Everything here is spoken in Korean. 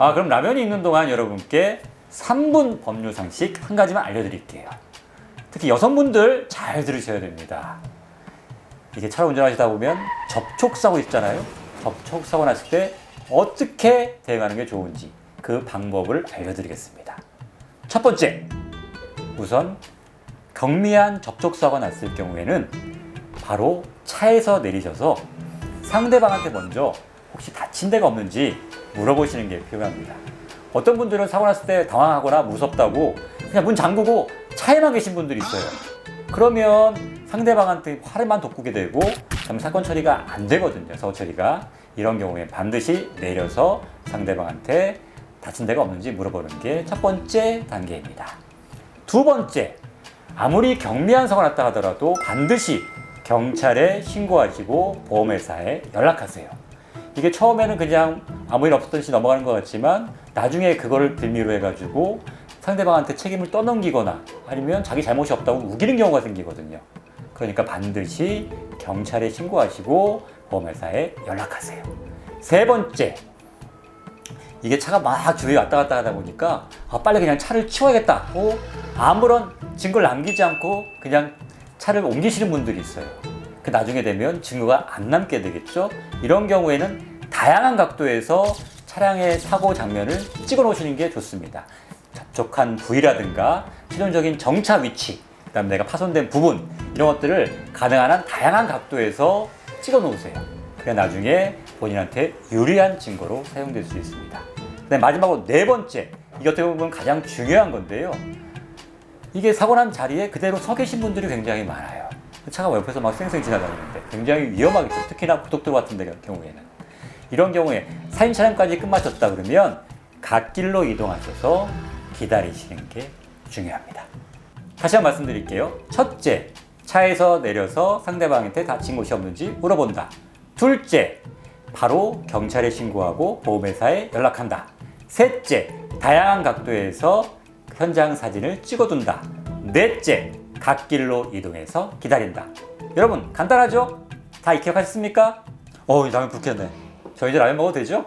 아, 그럼 라면이 있는 동안 여러분께 3분 법률 상식 한 가지만 알려드릴게요. 특히 여성분들 잘 들으셔야 됩니다. 이게 차를 운전하시다 보면 접촉사고 있잖아요. 접촉사고 났을 때 어떻게 대응하는 게 좋은지 그 방법을 알려드리겠습니다. 첫 번째, 우선 경미한 접촉사고가 났을 경우에는 바로 차에서 내리셔서 상대방한테 먼저 혹시 다친 데가 없는지 물어보시는 게 필요합니다. 어떤 분들은 사고 났을 때 당황하거나 무섭다고 그냥 문 잠그고 차에만 계신 분들이 있어요. 그러면 상대방한테 화를만 돋구게 되고 그러면 사건 처리가 안 되거든요. 사고 처리가 이런 경우에 반드시 내려서 상대방한테 다친 데가 없는지 물어보는 게 첫 번째 단계입니다. 두 번째, 아무리 경미한 사고가 났다 하더라도 반드시 경찰에 신고하시고 보험회사에 연락하세요. 이게 처음에는 그냥 아무 일 없었던 듯이 넘어가는 것 같지만 나중에 그거를 빌미로 해가지고 상대방한테 책임을 떠넘기거나 아니면 자기 잘못이 없다고 우기는 경우가 생기거든요. 그러니까 반드시 경찰에 신고하시고 보험회사에 연락하세요. 세 번째, 이게 차가 막 주위에 왔다 갔다 하다 보니까 아, 빨리 그냥 차를 치워야겠다 하고 아무런 증거를 남기지 않고 그냥 차를 옮기시는 분들이 있어요. 그 나중에 되면 증거가 안 남게 되겠죠. 이런 경우에는 다양한 각도에서 차량의 사고 장면을 찍어 놓으시는 게 좋습니다. 접촉한 부위라든가 실용적인 정차 위치, 그다음 내가 파손된 부분 이런 것들을 가능한 한 다양한 각도에서 찍어 놓으세요. 그래 나중에 본인한테 유리한 증거로 사용될 수 있습니다. 네, 마지막으로 네 번째, 이게 어떻게 보면 가장 중요한 건데요. 이게 사고 난 자리에 그대로 서 계신 분들이 굉장히 많아요. 차가 옆에서 막 쌩쌩 지나다니는데 굉장히 위험하겠죠. 특히나 고속도로 같은 데 경우에는. 이런 경우에 사인 촬영까지 끝마쳤다 그러면 갓길로 이동하셔서 기다리시는 게 중요합니다. 다시 한번 말씀드릴게요. 첫째, 차에서 내려서 상대방한테 다친 곳이 없는지 물어본다. 둘째, 바로 경찰에 신고하고 보험회사에 연락한다. 셋째, 다양한 각도에서 현장 사진을 찍어둔다. 넷째, 갓길로 이동해서 기다린다. 여러분, 간단하죠? 다 기억하셨습니까? 어, 라면 불켰네. 저 이제 라면 먹어도 되죠?